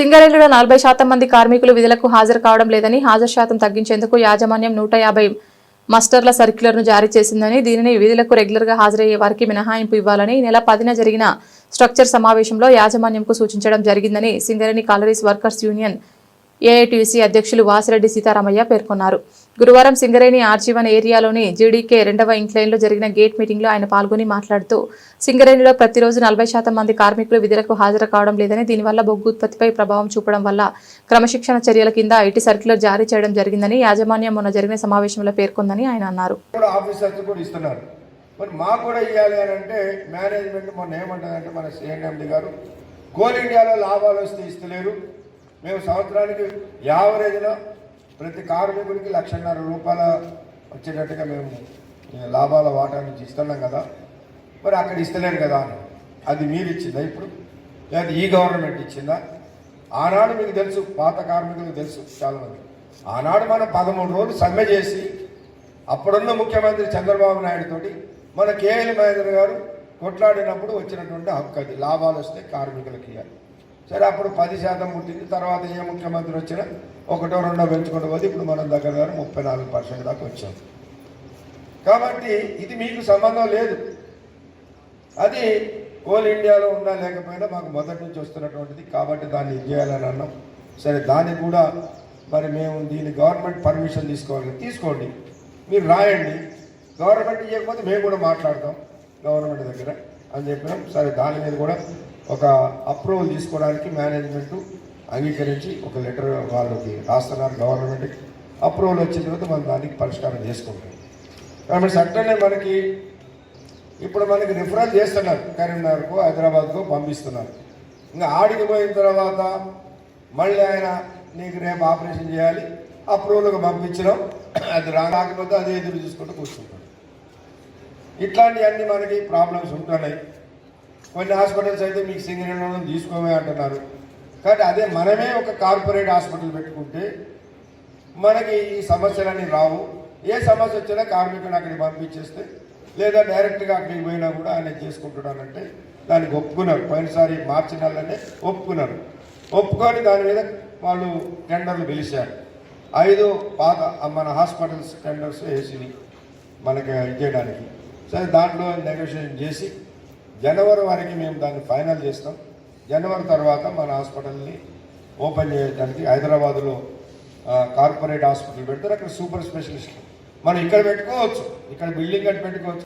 సింగరేణిలో నలభై శాతం మంది కార్మికులు విధులకు హాజరు కావడం లేదని హాజరు శాతం తగ్గించేందుకు యాజమాన్యం నూట యాభై మస్టర్ల సర్క్యులర్ను జారీ చేసిందని దీనిని విధులకు రెగ్యులర్గా హాజరయ్యే వారికి మినహాయింపు ఇవ్వాలని నెల పదిన జరిగిన స్ట్రక్చర్ సమావేశంలో యాజమాన్యంకు సూచించడం జరిగిందని Singareni collieries workers union AITC అధ్యక్షులు వాసిరెడ్డి సీతారామయ్య పేర్కొన్నారు. గురువారం సింగరేణి ఆర్జీవన్ ఏరియాలోని జీడీకే రెండవ ఇంక్లైన్లో జరిగిన గేట్ మీటింగ్లో ఆయన పాల్గొని మాట్లాడుతూ సింగరేణిలో ప్రతిరోజు నలభై శాతం మంది కార్మికులు విధులకు హాజరు కావడం లేదని దీనివల్ల బొగ్గు ఉత్పత్తిపై ప్రభావం చూపడం వల్ల క్రమశిక్షణ చర్యల కింద ఐటీ సర్క్యులర్ జారీ చేయడం జరిగిందని యాజమాన్యం మొన్న జరిగిన సమావేశంలో పేర్కొందని ఆయన అన్నారు. మరి మాకు కూడా ఇవ్వాలి అని అంటే మేనేజ్మెంట్ మొన్న ఏమంటుందంటే మన సిఎండి గారు కోల్ ఇండియాలో లాభాలు వస్తే ఇస్తలేరు. మేము సంవత్సరానికి యావరేజ్లో ప్రతి కార్మికుడికి లక్షన్నర రూపాయల వచ్చేటట్టుగా మేము లాభాల వాటా నుంచి ఇస్తున్నాం కదా. మరి అక్కడ ఇస్తలేరు కదా అని. అది మీరు ఇచ్చిందా ఇప్పుడు? లేదా ఈ గవర్నమెంట్ ఇచ్చిందా? ఆనాడు మీకు తెలుసు పాత కార్మికులకు తెలుసు చాలామంది. ఆనాడు మనం పదమూడు రోజులు సమ్మె చేసి అప్పుడున్న ముఖ్యమంత్రి చంద్రబాబు నాయుడు తోటి మన కేఎల్ మహేందర్ గారు కొట్లాడినప్పుడు వచ్చినటువంటి హక్కు అది. లాభాలు వస్తే కార్మికులకి ఇవ్వాలి సరే అప్పుడు పది శాతం పుట్టింది. తర్వాత ఏ ముఖ్యమంత్రి వచ్చినా ఒకటో రెండో పెంచుకుంటూ పోతే ఇప్పుడు మనం దగ్గర దగ్గర ముప్పై నాలుగు పర్సెంట్ దాకా వచ్చాం. కాబట్టి ఇది మీకు సంబంధం లేదు. అది కోల్ ఇండియాలో ఉన్నా లేకపోయినా మాకు మొదటి నుంచి వస్తున్నటువంటిది కాబట్టి దాన్ని ఇది చేయాలని అన్నాం. సరే దాన్ని కూడా మరి మేము దీని గవర్నమెంట్ పర్మిషన్ తీసుకోవాలి. తీసుకోండి. మీరు రాయండి. గవర్నమెంట్ ఇవ్వకపోతే మేము కూడా మాట్లాడతాం గవర్నమెంట్ దగ్గర అని చెప్పినాం. సరే దాని మీద కూడా ఒక అప్రూవల్ తీసుకోవడానికి మేనేజ్మెంట్ అంగీకరించి ఒక లెటర్ వాళ్ళకి రాస్తున్నారు గవర్నమెంట్కి అప్రూవల్ వచ్చిన తర్వాత మనం దానికి పరిష్కారం చేసుకుంటాం. కాబట్టి సట్టనే మనకి ఇప్పుడు మనకి రిఫరల్ చేస్తున్నారు కరీంనగర్కు హైదరాబాద్కు పంపిస్తున్నారు. ఇంకా ఆడికి పోయిన తర్వాత మళ్ళీ ఆయన నీకు రేపు ఆపరేషన్ చేయాలి అప్రూవల్కి పంపించడం అది రాకపోతే అదే ఎదురు చూసుకుంటూ కూర్చుంటాడు ఇట్లాంటివన్నీ మనకి ప్రాబ్లమ్స్ ఉంటున్నాయి. కొన్ని హాస్పిటల్స్ అయితే మీకు సింగరేణి తీసుకోమే అంటున్నారు. కానీ అదే మనమే ఒక కార్పొరేట్ హాస్పిటల్ పెట్టుకుంటే మనకి ఈ సమస్యలన్నీ రావు. ఏ సమస్య వచ్చినా కార్మికుని అక్కడికి పంపించేస్తే లేదా డైరెక్ట్గా అక్కడికి పోయినా కూడా ఆయన చేసుకుంటున్నానంటే దానికి ఒప్పుకున్నారు. పోయినసారి మార్చి నెలలోనే ఒప్పుకున్నారు. ఒప్పుకొని దాని మీద వాళ్ళు టెండర్లు పిలిచారు. ఐదు పాత మన హాస్పిటల్స్ టెండర్స్ వేసి మనకి చేయడానికి. సరే దాంట్లో నెగోషియేషన్ చేసి జనవరి వరకు మేము దాన్ని ఫైనల్ చేస్తాం. జనవరి తర్వాత మన హాస్పిటల్ని ఓపెన్ చేయడానికి హైదరాబాద్లో కార్పొరేట్ హాస్పిటల్ పెడతారు. అక్కడ సూపర్ స్పెషలిస్ట్ మనం ఇక్కడ పెట్టుకోవచ్చు. ఇక్కడ బిల్డింగ్ కట్టి పెట్టుకోవచ్చు.